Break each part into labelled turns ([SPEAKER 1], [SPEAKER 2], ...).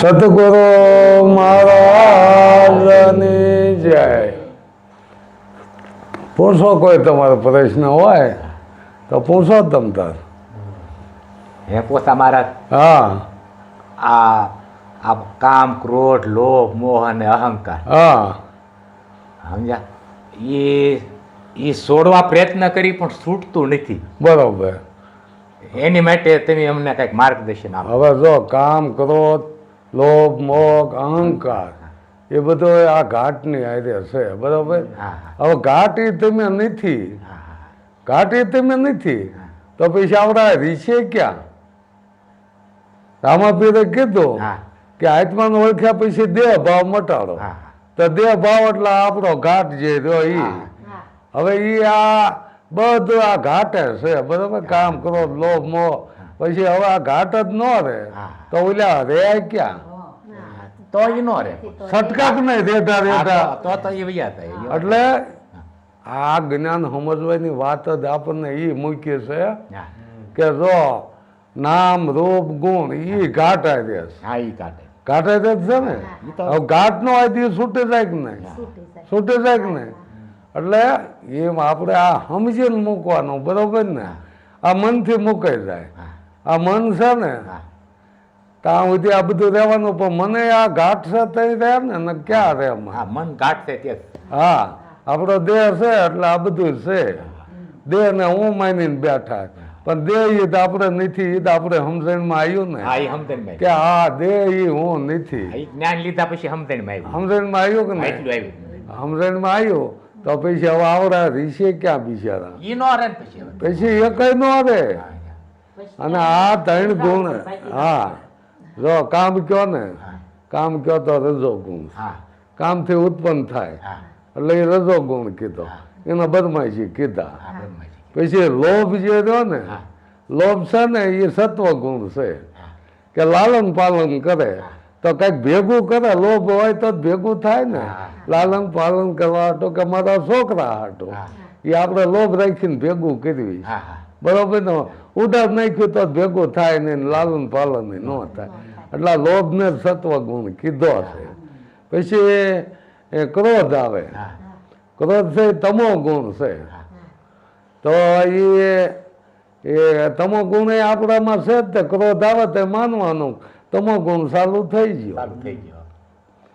[SPEAKER 1] સતગુરુ મહારાજની જય. પૂછો કોઈ તમારો પ્રશ્ન હોય તો પૂછો તમ તાર.
[SPEAKER 2] હે પોતા મહારાજ
[SPEAKER 1] હા.
[SPEAKER 2] આ આ કામ ક્રોધ લોભ મોહ અને અહંકાર.
[SPEAKER 1] હા.
[SPEAKER 2] સમજ્યા? એ એ છોડવા પ્રયત્ન કરી પણ છૂટતું નથી.
[SPEAKER 1] બરોબર.
[SPEAKER 2] એની માટે તમે અમને કંઈક માર્ગદર્શન આપો.
[SPEAKER 1] હવે જો કામ ક્રોધ લોભ મોગ અહંકાર એ બધો આ ઘાટની હારે હશે બરાબર? હવે ઘાટ એ તમે નથી. ઘાટ એ તમે નથી. તો પછી આપણા રીશે ક્યાં? રામાપીરે કીધું કે આત્માને ઓળખ્યા પછી દેહ ભાવ મટાડો. તો દેહ ભાવ એટલે આપણો ઘાટ જે રહ્યો એ હવે એ આ બધું આ ઘાટે છે બરાબર? કામ કરો લોભ મોહ. પછી હવે આ ઘાટ જ ન
[SPEAKER 2] રે
[SPEAKER 1] તો ઓલા રે ક્યાં?
[SPEAKER 2] તો એ નો રે
[SPEAKER 1] સટકાક નહીં
[SPEAKER 2] રેતા
[SPEAKER 1] રેતા
[SPEAKER 2] તો- તો તો એ વૈયા થાય
[SPEAKER 1] એટલે આ જ્ઞાન સમજવાની વાત જ આપણને ઈ મૂકી છે કે જો નામ રૂપ ગુણ ઈ ઘાટા રહે છે.
[SPEAKER 2] હા ઈ ઘાટે
[SPEAKER 1] ઘાટે જ છે ને? હવે ઘાટ નો આથી છૂટે જાય કે નહીં? છૂટે જાય. કે નહીં? એટલે એમ આપણે આ સમજીને મૂકવાનું બરોબર ને? આ મનથી મૂકાઈ જાય.
[SPEAKER 2] હા.
[SPEAKER 1] આ મન છે ને ત્યાં સુધી આ બધું રહેવાનું પણ મને આ ઘાટ છે તઈ રહે ને ને ક્યાં રહે
[SPEAKER 2] હા મન ઘાટ છે.
[SPEAKER 1] હા આપણો દેહ છે એટલે આ બધું છે. દેહ ને હું માનીને બેઠા પણ દેહ ઈ તો આપણે નથી ઈ તો આપણે સમજણમાં આવ્યું ને.
[SPEAKER 2] હા એ સમજણમાં
[SPEAKER 1] કે હા દેહ ઈ હું નથી.
[SPEAKER 2] જ્ઞાન લીધા પછી સમજણમાં આવ્યું
[SPEAKER 1] સમજણમાં આવ્યું કે નહીં?
[SPEAKER 2] એટલું આવ્યું
[SPEAKER 1] સમજણમાં આવ્યું તો પછી હવે આવડા રીશે ક્યાં બિચારા?
[SPEAKER 2] ઈ નો રે પછી
[SPEAKER 1] પછી એ કઈ નો રે અને આ ત્રણ ગુણ હા. જો કામ કયો ને કામ કયો તો રજો ગુણ.
[SPEAKER 2] હા.
[SPEAKER 1] કામથી ઉત્પન્ન થાય. એટલે એ રજો ગુણ કીધો. એના બદમાશી કીધા. પછી લોભ જે રહ્યો ને લોભ છે ને એ સત્વ ગુણ છે. કે લાલન પાલન કરે તો કંઈક ભેગું કરે લોભ હોય તો ભેગું થાય ને. લાલન પાલન કરવા હાટો કે મારા છોકરા હાટો. એ આપણે લોભ રાખીને ભેગું કરવી. બરોબર ને? ઉડાર નાખ્યું તો ભેગું થાય ને લાલન પાલન ન થાય. એટલે લોભને સત્વ ગુણ કીધો છે. પછી એ ક્રોધ આવે.
[SPEAKER 2] હા.
[SPEAKER 1] ક્રોધ છે તમો ગુણ છે. તો એ એ તમો ગુણ એ આપણામાં છે જ તે ક્રોધ આવે તે માનવાનું. તમો ગુણ સારું થઈ ગયો.
[SPEAKER 2] થઈ ગયો.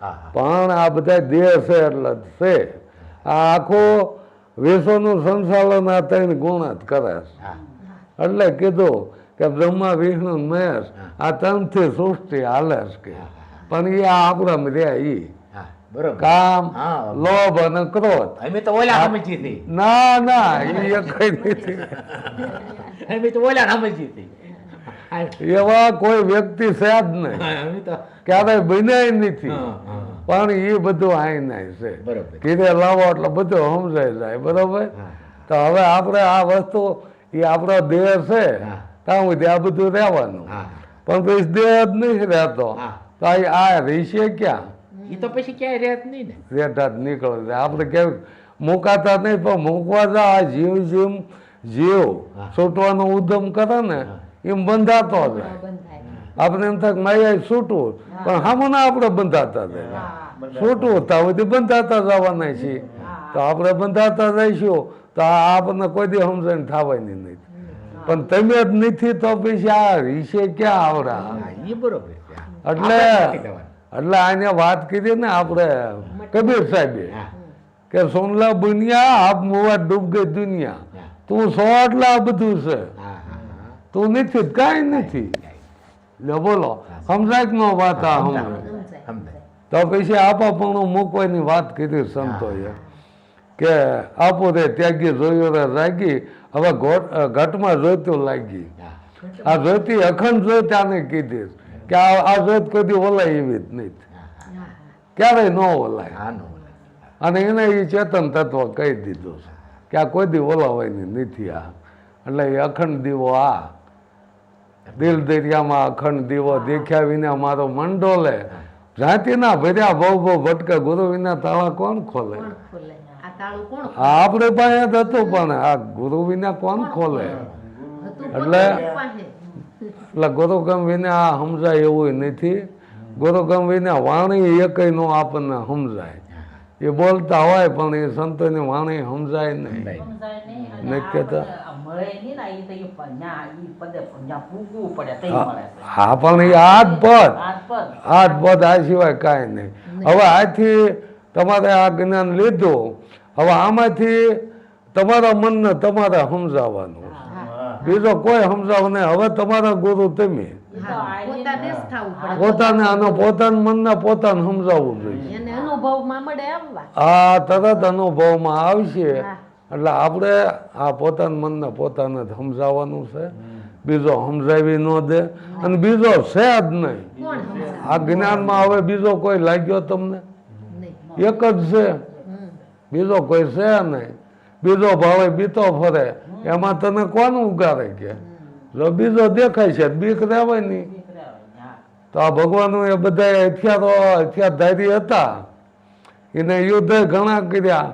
[SPEAKER 2] હા હા.
[SPEAKER 1] પણ આ બધા દેહ છે એટલે છે. આ આખો વિશ્વનું સંચાલન આ ત્રણ ગુણ જ કરે છે. એટલે કીધું કે બ્રહ્મા વિષ્ણુ મહેશ આ ત્રણથી સૃષ્ટિ હાલે છે કે. પણ એ આપણામાં રહ્યા ઈ. કામ લોભ અને ક્રોધ.
[SPEAKER 2] અમે તો ઓલા સમજી હતી
[SPEAKER 1] ના ના એ કઈ નથી.
[SPEAKER 2] અમે તો ઓલા સમજી હતી
[SPEAKER 1] એવા કોઈ વ્યક્તિ છે જ નહીં. ક્યારેય બન્યા નથી. પણ એ બધું આઈ નાય છે કીધે લાવો એટલે બધું સમજાઈ જાય બરોબર? તો હવે આપણે આ વસ્તુ એ આપણો દેહ છે
[SPEAKER 2] હા.
[SPEAKER 1] ત્યાં સુધી આ બધું રહેવાનું. પણ પછી દેહ જ નહીં રહેતો. તો આ- રહેશે ક્યાં?
[SPEAKER 2] એ તો પછી ક્યાંય રહેત નહીં ને.
[SPEAKER 1] રહેતા જ નીકળે છે. આપણે કેમ મુકાતા નહીં પણ મૂકવા જા આ જીવ જીવ જીવ. છૂટવાનો ઉદ્યમ કરે ને એમ બંધાતો જાય. આપણે એમ થાય કે માયા છૂટવું પણ હામોના આપણે બંધાતા જાય છૂટવું ત્યાં સુધી બંધાતા જવાના છીએ તો આપણે બંધાતા જઈશું તો આ આપણને કોઈ દી સમજણ થવાની નહીં. પણ તમે જ નથી તો પછી આ વિશે ક્યાં આવડા?
[SPEAKER 2] બરોબર
[SPEAKER 1] એટલે. એટલે આને વાત કરી ને આપણે કબીર સાહેબે કે સોનલા બુનિયા આપ મુવા ડૂબ ગઈ દુનિયા તું સો એટલે આ બધું છે.
[SPEAKER 2] હા હા હા.
[SPEAKER 1] તું નથી કાંઈ નથી. લે બોલો. સમજાય કે નો વાત આ સમજાય. તો પછી આપાપણું મૂકવાની વાત કીધી સંતોએ કે આપો રે ત્યાગી જોયો રે રાગી. હવે ઘટમાં જોઈતું લાગી. આ જોઈતી અખંડ જોઈત આને કીધી કે આ આ કદી ઓલાય એવી જ નહીં. ક્યારેય ન ઓલાય.
[SPEAKER 2] હા
[SPEAKER 1] અને એને એ ચેતન તત્વ કહી દીધું છે. કે આ કોઈ દી ઓલાવાની નથી આ. એટલે એ અખંડ દીવો આ. દિલ દરિયામાં અખંડ દીવો દેખ્યા વિના મારો મંડોલે. જાતિના ભર્યા બહુ બહુ ભટકે ગુરુ વિના તાળા કોણ ખોલે? આપણે પાસે હતું પણ આ ગુરુ વિના કોણ ખોલે? એટલે- એટલે ગુરુ ગમ વિના આ સમજાય એવું નથી. ગુરુ વિના વાણી એકય નો આપણને સમજાય. એ બોલતા હોય પણ એ સંતોની વાણી સમજાય નહીં.
[SPEAKER 3] નહીં.
[SPEAKER 1] કહેતા.
[SPEAKER 3] મળે નહીં ને તો પદે પૂગવું પડે
[SPEAKER 1] હા
[SPEAKER 3] મળે
[SPEAKER 1] હા, પણ એ હાથ પદ
[SPEAKER 3] હાથ પદ
[SPEAKER 1] આ સિવાય કાંઈ નહીં હવે આથી તમારે આ જ્ઞાન લીધું હવે આમાંથી તમારા મનને તમારે સમજાવવાનું બીજો કોઈ સમજાવ નહીં હવે તમારા ગુરુ તમે
[SPEAKER 4] પોતાને
[SPEAKER 1] આનો પોતાના મનને પોતાને સમજાવવું જોઈએ હા તરત અનુભવમાં આવશે. એટલે આપણે આ પોતાના મનને પોતાને જ સમજાવવાનું છે. બીજો સમજાવી ન દે અને બીજો છે જ નહીં. આ જ્ઞાનમાં હવે બીજો કોઈ લાગ્યો તમને? એક જ છે. બીજો કોઈ છે નહીં. બીજો ભાવે બીતો ફરે. એમાં તને કોનું ઉગારે કે? જો બીજો દેખાય છે બીક રહેવાય નહીં. તો આ ભગવાન એ બધા હથિયારો હથિયારધારી હતા. એને યુદ્ધ ઘણા કર્યા.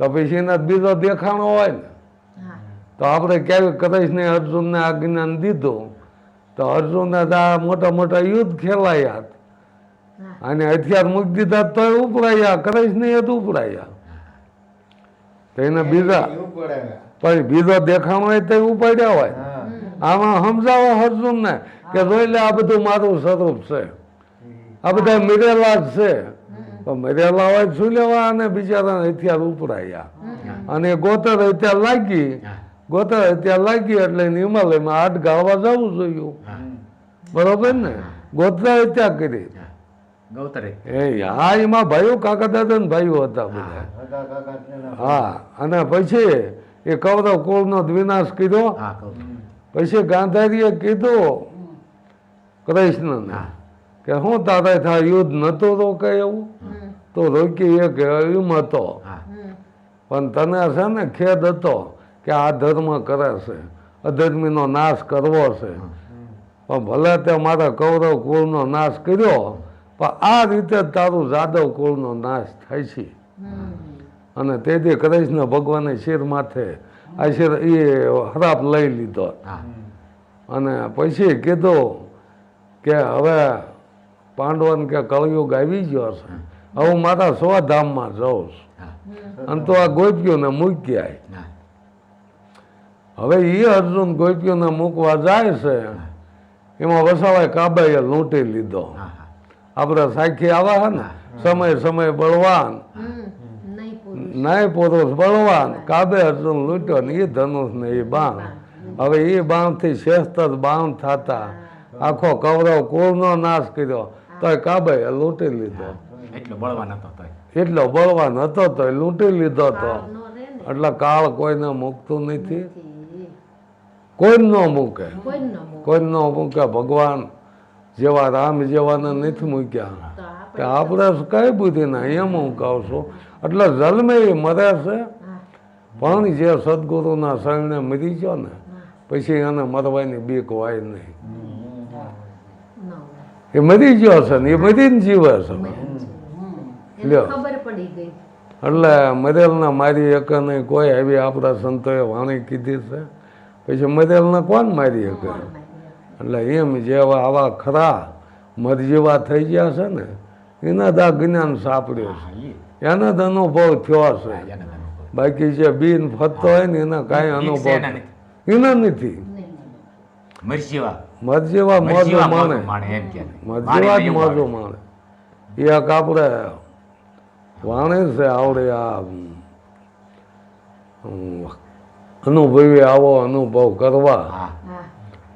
[SPEAKER 1] તો પછી એના બીજો દેખાણો હોય ને. તો આપણે કેવી કૃષ્ણે અર્જુનને આ જ્ઞાન દીધું તો અર્જુનને તો આ મોટા મોટા યુદ્ધ ખેલાયા અને હથિયાર મૂકી દીધા તો ઉપડાયા કૃષ્ણ એ જ ઉપડાયા. તો એને બીજા પછી બીજો દેખાણો હોય તો ઉપાડ્યા હોય. આમાં સમજાવો અર્જુન ને કે જોઈ લે આ બધું મારું સ્વરૂપ છે. આ બધા મિરેલા જ છે. મિરેલા હોય શું લેવા અને બિચારા હથિયાર ઉપરાયા અને ગોતર હથિયાર લાગી. ગોતર હથિયાર લાગી એટલે હિમાલયમાં આઠ ગાવા જવું જોયું. બરોબર ને? ગોતર હત્યા કરી. હા. એમાં ભાઈઓ કાકા દાદા ને ભાઈઓ હતા બધા. હા અને પછી એ કૌરવ કુળનો વિનાશ
[SPEAKER 2] કીધો
[SPEAKER 1] પછી ગાંધારીએ કીધું કૃષ્ણને. કે હું તારે થાય યુદ્ધ નતું રોકાય એવું? તો રોકી એ કે એમ હતો. પણ તને છે ને ખેદ હતો કે આ ધર્મ કરે છે. અધર્મીનો નાશ કરવો છે. પણ ભલે તે મારા કૌરવ કુળનો નાશ કર્યો પણ આ રીતે જ તારું જાદવ કુળનો નાશ થાય છે. અને તેથી કૃષ્ણ ભગવાને શિર માથે આ શિર એ હરાપ લઈ લીધો. અને પછી કીધું કે હવે પાંડવન કે કળયુગ આવી ગયો છે. હવે મારા સ્વધામમાં જાઉં છું. અને તો આ ગોપીઓને મૂકી હવે એ અર્જુન ગોપીઓને મૂકવા જાય છે. એમાં વસાવાય કાબાએ લૂંટી લીધો. આપણે સાખી આવા હે ને સમય સમય બળવાન. નાય પુરુષ. બળવાન. કાબે અર્જુન લૂંટ્યો ને એ ધનુષ ને એ બાણ. હવે એ બાણથી શ્રેષ્ઠ બાણ થતા. આખો કૌરવ કુળનો નાશ કર્યો તો કાબે લૂંટી લીધો.
[SPEAKER 2] એટલો બળવાન હતો
[SPEAKER 1] એટલો બળવાન હતો તો એ લૂંટી લીધો તો.
[SPEAKER 4] કાળ નો રહે ને.
[SPEAKER 1] એટલે કાળ કોઈને મૂકતું નથી. કોઈ ન મૂકે.
[SPEAKER 4] કોઈ ન મૂકે.
[SPEAKER 1] ભગવાન જેવા રામ જેવાને નથી મૂક્યા. કે
[SPEAKER 4] આપણે
[SPEAKER 1] કઈ બુદ્ધિ ના એમ હું કહું છું. એટલે જન્મે એ મરે છે. પણ જે સદગુરુના શરણે મરી ગયો ને પછી એને મરવાની બીક હોય નહીં. એ મરી ગયો છે ને એ મરીને જીવે છે. લ્યો. એટલે મરેલના મારી એક નહીં કોઈ આવી આપણા સંતોએ વાણી કીધી છે. પછી મરેલને કોણ મારી શકે એટલે એમ જેવા આવા ખરા મરજીવા થઈ ગયા છે ને એના દા જ્ઞાન સાંપડ્યું છે. એના જ અનુભવ થયો છે. બાકી જે બિન ફરતો હોય ને એના કાંઈ અનુભવ
[SPEAKER 2] છે એના નથી.
[SPEAKER 1] એના નથી
[SPEAKER 2] મરજીવા.
[SPEAKER 1] મરજીવા મોજો
[SPEAKER 2] મરજીવા
[SPEAKER 1] માણે.
[SPEAKER 2] મધ માણે એમ કે.
[SPEAKER 1] મરજીવા જ મોજો માણે. એ આ કાપડે વાણે છે આવડે આ અનુભવી આવો અનુભવ કરવા.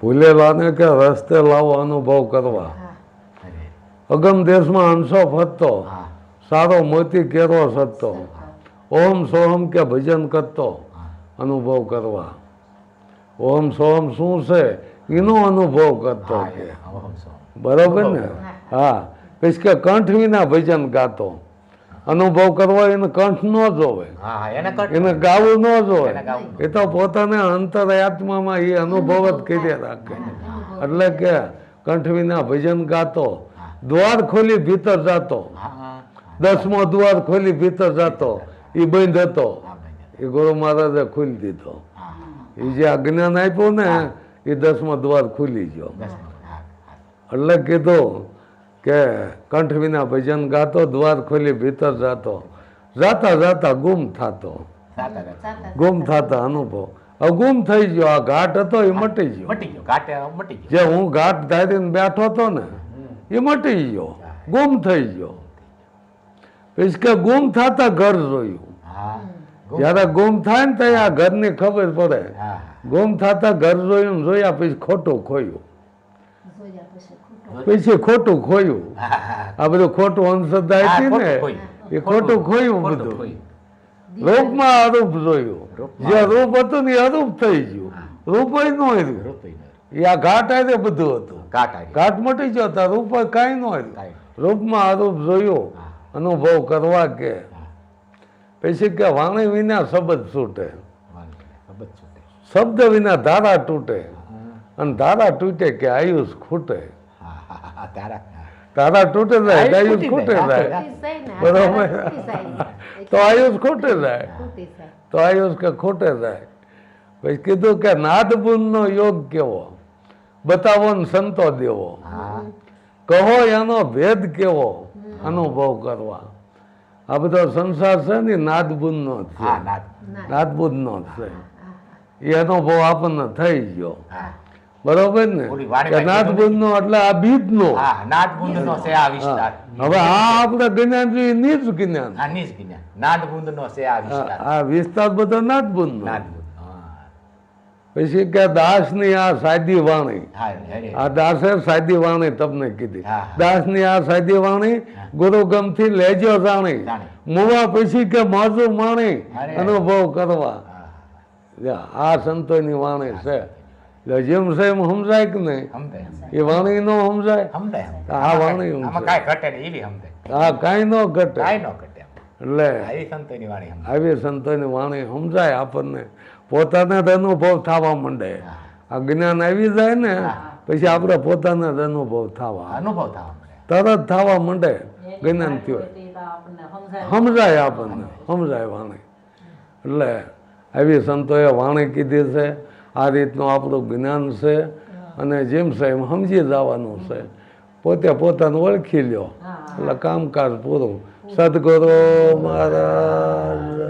[SPEAKER 1] ભૂલેલાને કે રસ્તે લાવો અનુભવ કરવા. અગમ દેશમાં હંસો ફરતો.
[SPEAKER 2] હા.
[SPEAKER 1] સારો મોતી કેરો સતતો ઓમ સોહમ કે ભજન કરતો. અનુભવ કરવા. ઓમ સોહમ શું છે? એનો અનુભવ કરતો. બરોબર ને? હા. પછી કે કંઠ વિના ભજન ગાતો. અનુભવ કરવો એને કંઠ ન જોવે.
[SPEAKER 2] એને
[SPEAKER 1] ગાવું ન જોવે. એ તો પોતાને અંતરાત્મામાં એ અનુભવ જ કરી રાખે. એટલે કે કંઠ વિના ભજન ગાતો. દ્વાર ખોલી ભીતર જાતો. દસમો દ્વાર ખોલી ભીતર જાતો. એ બંધ હતો. એ ગુરુ મહારાજે ખોલી દીધો. એ જે અજ્ઞાન આપ્યું ને એ દસમો દ્વાર ખુલી ગયો. એટલે કીધું કે કંઠ વિના ભજન ગાતો દ્વાર ખોલી ભીતર જાતો. જાતા જાતા ગુમ થાતો. ગુમ થતા અનુભવ. હવે ગુમ થઈ ગયો આ ઘાટ હતો એ મટી ગયો.
[SPEAKER 2] મટી ગયો ઘાટે મટી ગયો.
[SPEAKER 1] જે હું ઘાટ ધારીને બેઠો હતો ને એ મટી ગયો. ગુમ થઈ ગયો. પછી કે ગુમ થતા ઘર જોયું.
[SPEAKER 2] હા.
[SPEAKER 1] જ્યારે ગુમ થાય ને ત્યાં આ ઘરની ખબર પડે. ગુમ થતા ઘર જોયું જોયા પછી ખોટું ખોયું.
[SPEAKER 4] પછી ખોટું.
[SPEAKER 1] ખોયું. આ બધું ખોટું અંધશ્રદ્ધા હતી ને એ ખોટું ખોયું બધું. રૂપમાં અરૂપ જોયું. જે રૂપ હતું ને એ અરૂપ થઈ ગયું. રૂપ ન રહ્યું. એ આ ઘાટ આવે બધું હતું.
[SPEAKER 2] ઘાટ.
[SPEAKER 1] મટી ગયો તા રૂપ કાંઈ ન રહ્યું. રૂપમાં અરૂપ જોયો. અનુભવ કરવા કે પછી કે વાણી વિના શબ્દ છૂટે. શબ્દ વિના ધારા તૂટે. અને ધારા તૂટે કે આયુષ ખૂટે.
[SPEAKER 2] તારા
[SPEAKER 1] ધારા. તૂટે જાય
[SPEAKER 2] આયુષ ખૂટી જાય.
[SPEAKER 1] બરોબર.
[SPEAKER 4] આ ખૂટી જાય.
[SPEAKER 1] તો આયુષ ખૂટે જાય. તો આયુષ કે ખૂટે જાય. પછી કીધું કે નાદબુનનો યોગ કેવો? બતાવો ને સંતો દેવો. કહો એનો ભેદ કેવો? અનુભવ કરવા. આ બધો સંસાર છે ને નાદબુદનો જ છે. જ એ અનુભવ આપણને થઈ ગયો. બરોબર ને? કે
[SPEAKER 2] ભાઈ
[SPEAKER 1] એટલે આ બીજનો.
[SPEAKER 2] હા નાદ બુંદનો છે આ વિસ્તાર.
[SPEAKER 1] હવે આ આપણે જ્ઞાન જોઈએ નિજ જ્ઞાન.
[SPEAKER 2] નિજ જ્ઞાન. નાદ બુંદનો છે આ વિસ્તાર.
[SPEAKER 1] આ વિસ્તાર બધો નાદબુનનો
[SPEAKER 2] નાદ બુંદ હા
[SPEAKER 1] પછી કે દાસની આ સાદી વાણી. આ દાસે સાદી વાણી તમને કીધી.
[SPEAKER 2] દાસની
[SPEAKER 1] દાસની આ સાદી વાણી ગુરુ ગમથી લેજો જાણી. મુવા પછી કે માજુ માણી અનુભવ કરવા.
[SPEAKER 2] હા
[SPEAKER 1] આ સંતોની વાણી છે. જેમ છે એમ સમજાય કે નહીં? એ વાણી નો સમજાય? આ વાણી
[SPEAKER 2] આમાં કાંઈ
[SPEAKER 1] ન ઘટે.
[SPEAKER 2] ન
[SPEAKER 1] એટલે
[SPEAKER 2] આવી સંતોની વાણી સમજાય
[SPEAKER 1] આપણને. પોતાને જ અનુભવ થવા માંડે. આ જ્ઞાન આવી જાય ને પછી આપણે પોતાના જ અનુભવ થવા.
[SPEAKER 2] અનુભવ થવા
[SPEAKER 1] તરત થવા માંડે જ્ઞાન થયું.
[SPEAKER 3] સમજાય.
[SPEAKER 1] સમજાય આપણને સમજાય વાણી. એટલે આવી સંતોએ વાણી કીધી છે આ રીતનું આપણું જ્ઞાન છે અને જેમ છે એમ સમજી જવાનું છે. પોતે પોતાને ઓળખી લ્યો. એટલે કામકાજ પૂરું. સદગુરુ મહારાજની